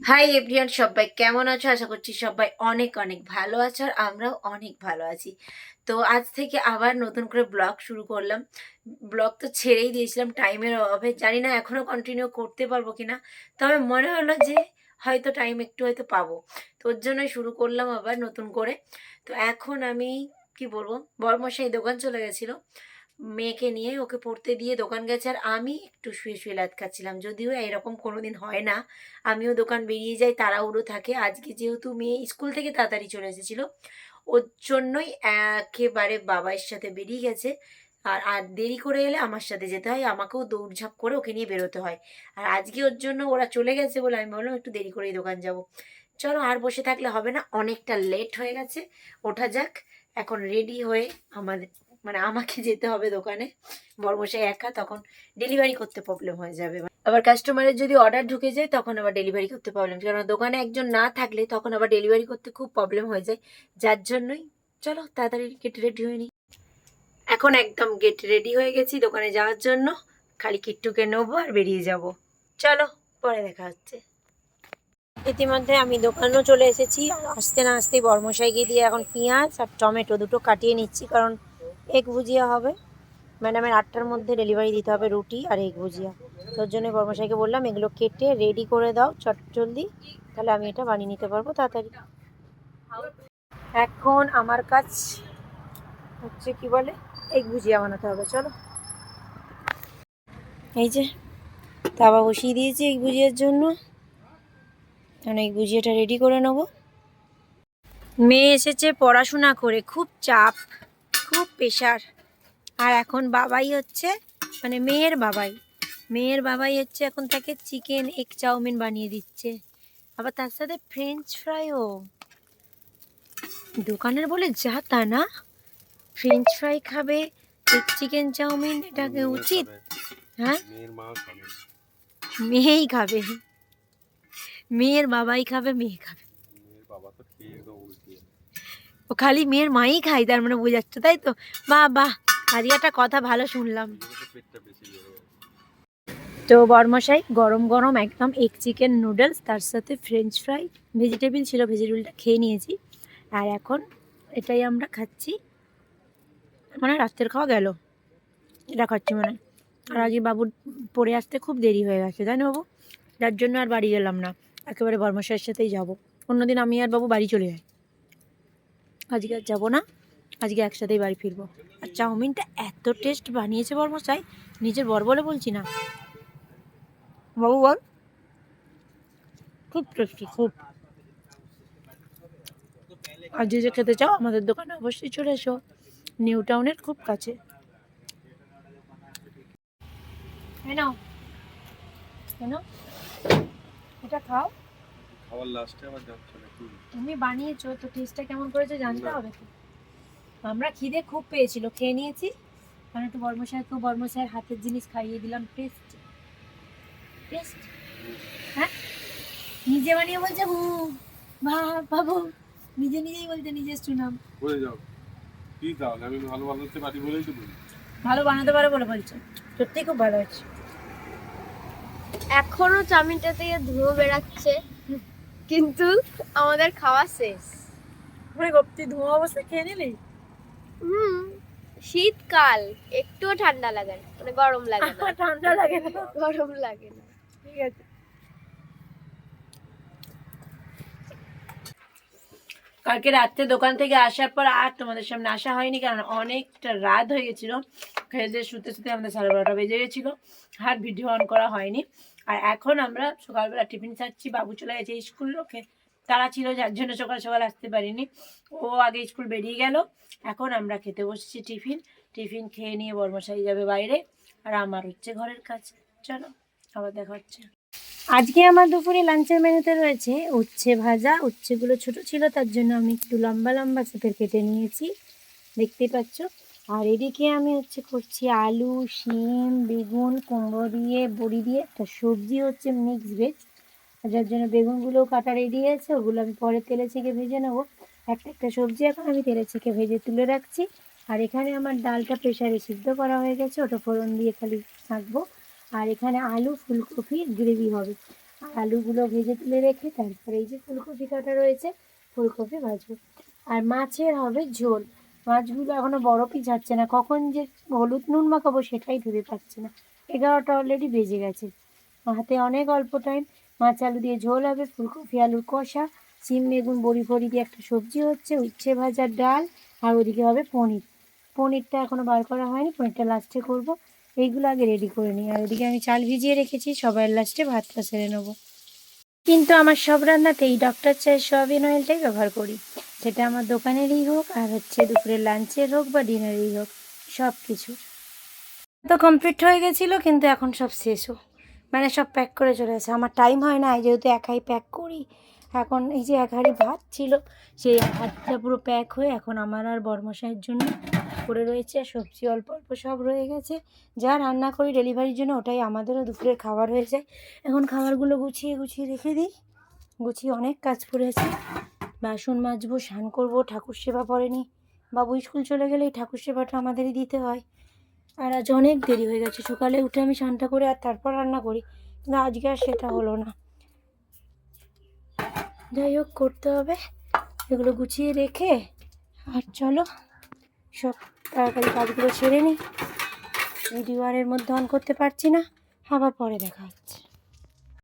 High everyone সবাই কেমন আছো? আশা করছি সবাই অনেক অনেক ভালো আছো আর আমরাও অনেক ভালো আছি। তো আজ থেকে আবার নতুন করে ব্লগ শুরু করলাম। ব্লগ তো ছেড়েই দিয়েছিলাম, টাইমের অভাবে। জানি না এখনও কন্টিনিউ করতে পারব কিনা। তবে মনে হলো যে হয়তো টাইম একটু হয়তো পাবো। তো ওর জন্যই শুরু করলাম আবার নতুন করে। তো এখন আমি, কি বলব, বরমশাই দোকান চলে গেছিল। মেয়েকে নিয়ে ওকে পড়তে দিয়ে দোকান গেছে আর আমি একটু শুয়ে শুয়ে লাত খাচ্ছিলাম। যদিও এরকম কোনোদিন হয় না। আমিও দোকান বেরিয়ে যাই, তাড়াহুড়ো থাকে। আজকে যেহেতু মেয়ে স্কুল থেকে তাড়াতাড়ি চলে এসেছিল, ওর জন্যই একেবারে বাবার সাথে বেরিয়ে গেছে। আর আর দেরি করে এলে আমার সাথে যেতে হয়। আমাকেও দৌড়ঝাঁপ করে ওকে নিয়ে বেরোতে হয়। আর আজকে ওর জন্য ওরা চলে গেছে বলে আমি বললাম, একটু দেরি করেই দোকান যাব। চলো, আর বসে থাকলে হবে না। অনেকটা লেট হয়ে গেছে। ওঠা যাক। এখন রেডি হয়ে আমাদের মানে আমাকে যেতে হবে দোকানে। বর্মশাই একা, তখন ডেলিভারি করতে প্রবলেম হয়ে যাবে। আবার কাস্টমারের যদি অর্ডার ঢুকে যায়, তখন আবার ডেলিভারি করতে প্রবলেম কারণ দোকানে একজন না থাকলে, তখন আবার ডেলিভারি করতে খুব প্রবলেম হয়ে যায়। যার জন্যই, চলো তাড়াতাড়ি গেট রেডি হয়ে নিই এখন একদম গেট রেডি হয়ে গেছি দোকানে যাওয়ার জন্য। খালি কিট্টুকে নেব আর বেরিয়ে যাব। চলো, পরে দেখা হচ্ছে। ইতিমধ্যে আমি দোকানেও চলে এসেছি। আর আসতে না আসতেই বর্মশাইকে দিয়ে এখন পেঁয়াজ আর টমেটো দুটো কাটিয়ে নিচ্ছি। কারণ এগ ভুজিয়া হবে। ম্যাডামের আটটার মধ্যে ডেলিভারি দিতে হবে রুটি আর এগ ভুজিয়া। তোর জন্য কর্মচারীকে বললাম, এগুলো কেটে রেডি করে দাও, চট জলদি। তাহলে আমি এটা বানিয়ে নিতে পারব তাড়াতাড়ি। এখন আমার কাজ হচ্ছে কি বলে? এগ ভুজিয়া বানাতে হবে, চলো। এই যে, তাওয়া বসিয়ে দিয়েছি এগ ভুজিয়ার জন্য। এখন এগ ভুজিয়াটা রেডি করে নেব। মেয়ে এসেছে পড়াশোনা করে, খুব চাপ। খুব প্রেশার আর এখন বাবাই হচ্ছে মানে মেয়ের বাবাই। মেয়ের বাবাই হচ্ছে এখন তাকে চিকেন এগ চাউমিন বানিয়ে দিচ্ছে। আবার তার সাথে ফ্রেঞ্চ ফ্রাইও। দোকানের বলে যা তা না। ফ্রেঞ্চ ফ্রাই খাবে এগ চিকেন চাউমিন এটাকে উচিত? হ্যাঁ? মেয়েই খাবে। মেয়ের বাবাই খাবে মেয়ে খাবে। বাবা তো খেয়ে ও খালি মেয়ের মাই খায়, তার মানে বোঝাচ্ছে তাই তো? বাহ বাহ আজকে একটা কথা ভালো শুনলাম। তো বরমশাই, গরম গরম একদম এগ চিকেন নুডলস তার সাথে ফ্রেঞ্চ ফ্রাই ভেজিটেবিল ছিল ভেজিটেবিলটা খেয়ে নিয়েছি। আর এখন এটাই আমরা খাচ্ছি। মানে রাত্রের খাওয়া গেল। এটা খাচ্ছি মানে। আর আজকে বাবুর পড়ে আসতে খুব দেরি হয়ে গেছে, তাই না বাবু? যার জন্য আর বাড়ি গেলাম না। একেবারে বর্মশাইয়ের সাথেই যাব। অন্যদিন আমি আর বাবু বাড়ি চলে যাই। আজকে আর যাব না। আজকে একসাথেই বাড়ি ফিরবো। আর চাউমিনটা এত টেস্ট বানিয়েছে বর্মশাই নিজের বর বলে বলছি না। বাবু বল। খুব টেস্টি খুব। আর যে যে খেতে চাও আমাদের দোকানে অবশ্যই চলে এসো। নিউ টাউনের খুব কাছে। কেন এটা খাও। খাবার লাস্টে আবার যাচ্ছে না তুমি বানিয়েছো তো টেস্টটা কেমন করেছ জানতে হবে তো। আমরা খিদে খুব পেয়েছিল খেয়ে নিয়েছি। কারণ একটু বর্মশাইকেও বর্মশাইয়ের হাতের জিনিস খাইয়ে দিলাম টেস্ট টেস্ট হ্যাঁ? নিজে বানিয়ে বলছে হু বা বাবু। নিজে নিজেই বলতে নিজের সুনাম। বলে যাও। কি তাহলে? আমি ভালো বানাতে পারি বলেই তো বলি। ভালো বানাতে পারো বলে বলছো। সত্যি খুব ভালো হয়েছে। এখনও চাউমিনটা থেকে ধুয়ো বেরাচ্ছে কিন্তু আমাদের খাওয়া শেষ। মানে গপ্তি ধোঁয়া অবস্থায় খেয়ে নিলি? হুম শীতকাল একটুও ঠান্ডা লাগে না মানে গরম লাগে না। ঠান্ডা লাগে না। গরম লাগে না। ঠিক আছে। কালকে রাত্রে দোকান থেকে আসার পর আর তোমাদের সামনে আসা হয়নি কারণ অনেকটা রাত হয়ে গেছিল। খেয়ে দিয়ে শুতে শুতে আমাদের সাড়ে বারোটা বেজে গেছিল আর ভিডিও অন করা হয়নি। আর এখন আমরা সকালবেলা টিফিন খাচ্ছি, বাবু চলে গেছে স্কুল ওকে। তারা ছিল যার জন্য সকাল সকাল আসতে পারিনি। ও আগে স্কুল বেরিয়ে গেল, এখন আমরা খেতে বসেছি টিফিন। টিফিন খেয়ে নিয়ে বর্মশাই যাবে বাইরে, আর আমার হচ্ছে ঘরের কাজ। চলো, আবার দেখা হচ্ছে। আজকে আমার দুপুরে লাঞ্চের মেনুতে রয়েছে উচ্ছে ভাজা। উচ্ছেগুলো ছোট ছিল, তার জন্য আমি একটু লম্বা লম্বা শেপের কেটে নিয়েছি। দেখতেই পাচ্ছ আর এদিকে আমি হচ্ছে করছি আলু, শিম, বেগুন, কুমড়ো দিয়ে, বড়ি দিয়ে একটা সবজি হচ্ছে মিক্স ভেজ যার জন্য বেগুনগুলো কাটা রেডি আছে, ওগুলো আমি পরে তেলে ছেঁকে ভেজে নেব। একটা একটা সবজি এখন আমি তেলে ছেঁকে ভেজে তুলে রাখছি। আর এখানে আমার ডালটা প্রেশারে সিদ্ধ করা হয়ে গেছে, ওটা ফোড়ন দিয়ে খালি থাকব। আর এখানে আলু, ফুলকপি, গ্রেভি হবে। আর আলুগুলো ভেজে তুলে রেখে তারপরে এই যে ফুলকপি কাটা রয়েছে, ফুলকপি ভাজবো। আর মাছের হবে ঝোল। মাছগুলো এখনও বরফই যাচ্ছে না। কখন যে হলুদ নুন মাখাবো সেটাই ভেবে পাচ্ছি না। এগারোটা অলরেডি বেজে গেছে। হাতে অনেক অল্প টাইম মাছ আলু দিয়ে ঝোল হবে, ফুলকপি আলুর কষা সিম বেগুন, বড়ি ফড়ি দিয়ে একটা সবজি হচ্ছে, উচ্ছে ভাজার ডাল, আর ওদিকে হবে পনির। পনিরটা এখনও বার করা হয়নি, পনিরটা লাস্টে করব। এইগুলো আগে রেডি করে নিই। আর ওদিকে আমি চাল ভিজিয়ে রেখেছি সবার লাস্টে ভাতটা সেরে নেব। কিন্তু আমার সব রান্নাতে এই ডক্টর চায়ের সয়াবিন অয়েলটাই ব্যবহার করি। সেটা আমার দোকানেরই হোক আর হচ্ছে দুপুরের লাঞ্চের হোক বা ডিনারেরই হোক সব কিছু তো কমপ্লিট হয়ে গেছিল কিন্তু এখন সব শেষও। মানে সব প্যাক করে চলে আসে আমার টাইম হয় না যেহেতু একাই প্যাক করি, এখন এই যে এক ভাত ছিল, সেই ভাতটা পুরো প্যাক হয়ে এখন আমার আর বর্মশাইয়ের জন্য পড়ে রয়েছে সবজি অল্প অল্প সব রয়ে গেছে। যা রান্না করি ডেলিভারির জন্য, ওটাই আমাদেরও দুপুরের খাবার হয়ে যায়। এখন খাবারগুলো গুছিয়ে গুছিয়ে রেখে দিই। গুছিয়ে অনেক কাজ পড়ে আছে। বাসন মাজবো, স্নান করব, ঠাকুর সেবা পড়েনি। বাবু স্কুল চলে গেলে ঠাকুর সেবাটা আমাদেরই দিতে হয়। আর আজ অনেক দেরি হয়ে গেছে, সকালে উঠে আমি স্নানটা করে আর তারপর রান্না করি। কিন্তু আজকে আর সেটা হলো না। যাই হোক, করতে হবে। এগুলো গুছিয়ে রেখে আর চলো, সব তাড়াতাড়ি কাজগুলো ছেড়ে নিই। ভিডিও আর এর মধ্যে অন করতে পারছি না। আবার পরে দেখা হচ্ছে।